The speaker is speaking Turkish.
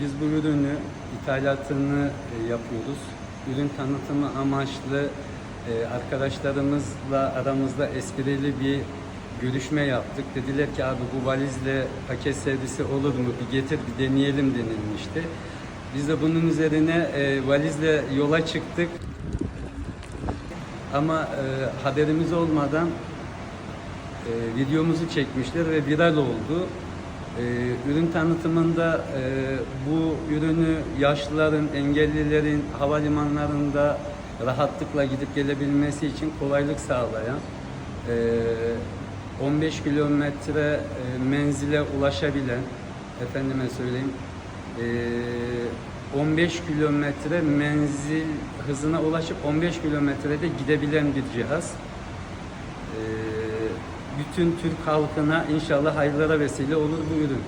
biz bu ürünü ithalatını e, yapıyoruz. Ürün tanıtımı amaçlı e, arkadaşlarımızla aramızda esprili bir görüşme yaptık. Dediler ki abi bu valizle paket servisi olur mu? Bir getir bir deneyelim denilmişti. Biz de bunun üzerine e, valizle yola çıktık. Ama haberimiz olmadan videomuzu çekmişler ve viral oldu. E, ürün tanıtımında e, bu ürünü yaşlıların, engellilerin havalimanlarında rahatlıkla gidip gelebilmesi için kolaylık sağlayan, e, 15 kilometre e, menzile ulaşabilen, efendime söyleyeyim, e, 15 kilometre menzil hızına ulaşıp 15 kilometrede gidebilen bir cihaz. Ee, bütün Türk halkına inşallah hayırlara vesile olur bu ürün.